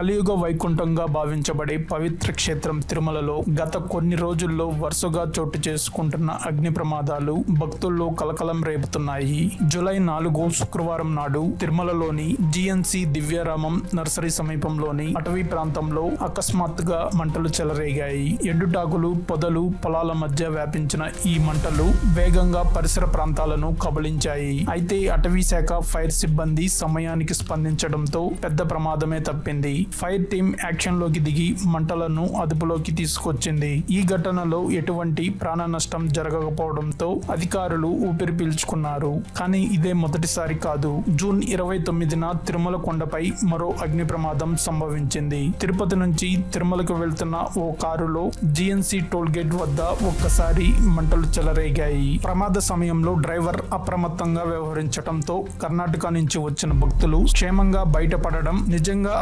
కలియుగ వైకుంఠంగా భావించబడే పవిత్ర క్షేత్రం తిరుమలలో గత కొన్ని రోజుల్లో వరుసగా చోటు చేసుకుంటున్న అగ్ని ప్రమాదాలు భక్తుల్లో కలకలం రేపుతున్నాయి. జూలై నాలుగు శుక్రవారం నాడు తిరుమలలోని జిఎన్సి దివ్యారామం నర్సరీ సమీపంలోని అటవీ ప్రాంతంలో అకస్మాత్తుగా మంటలు చెలరేగాయి. ఎండుటాకులు పొదలు పొలాల మధ్య వ్యాపించిన ఈ మంటలు వేగంగా పరిసర ప్రాంతాలను కబలించాయి అయితే అటవీ శాఖ ఫైర్ సిబ్బంది సమయానికి స్పందించడంతో పెద్ద ప్రమాదమే తప్పింది. ఫైర్ టీం యాక్షన్లోకి దిగి మంటలను అదుపులోకి తీసుకొచ్చింది. ఈ ఘటనలో ఎటువంటి ప్రాణ నష్టం జరగకపోవడంతో అధికారులు ఊపిరి పీల్చుకున్నారు. కానీ ఇదే మొదటిసారి కాదు. జూన్ ఇరవై తొమ్మిదిన తిరుమల కొండపై మరో అగ్ని ప్రమాదం సంభవించింది. తిరుపతి నుంచి తిరుమలకు వెళ్తున్న ఓ కారులో జిఎన్సి టోల్ గేట్ వద్ద ఒక్కసారి మంటలు చెలరేగాయి. ప్రమాద సమయంలో డ్రైవర్ అప్రమత్తంగా వ్యవహరించడంతో కర్ణాటక నుంచి వచ్చిన భక్తులు క్షేమంగా బయటపడడం నిజంగా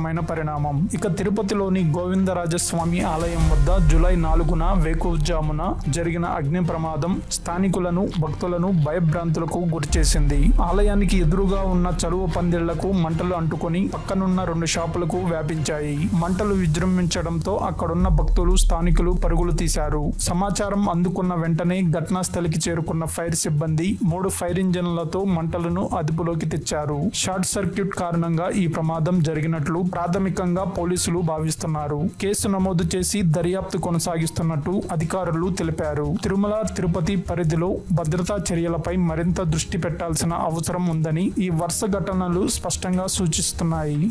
అదృష్టకరమైన పరిణామం. ఇక తిరుపతిలోని గోవిందరాజస్వామి ఆలయం వద్ద జులై నాలుగున వేకువజామున జరిగిన అగ్ని ప్రమాదం స్థానికులను భక్తులను భయభ్రాంతులకు గురిచేసింది ఆలయానికి ఎదురుగా ఉన్న చలువ పందిళ్ళకు మంటలు అంటుకొని పక్కనున్న రెండు షాపులకు వ్యాపించాయి. మంటలు విజృంభించడంతో అక్కడున్న భక్తులు స్థానికులు పరుగులు తీశారు. సమాచారం అందుకున్న వెంటనే ఘటనా స్థలికి చేరుకున్న ఫైర్ సిబ్బంది మూడు ఫైర్ ఇంజన్లతో మంటలను అదుపులోకి తెచ్చారు. షార్ట్ సర్క్యూట్ కారణంగా ఈ ప్రమాదం జరిగినట్లు ప్రాథమికంగా పోలీసులు భావిస్తున్నారు. కేసు నమోదు చేసి దర్యాప్తు కొనసాగిస్తున్నట్టు అధికారులు తెలిపారు. తిరుమల తిరుపతి పరిధిలో భద్రతా చర్యలపై మరింత దృష్టి పెట్టాల్సిన అవసరం ఉందని ఈ వరుస ఘటనలు స్పష్టంగా సూచిస్తున్నాయి.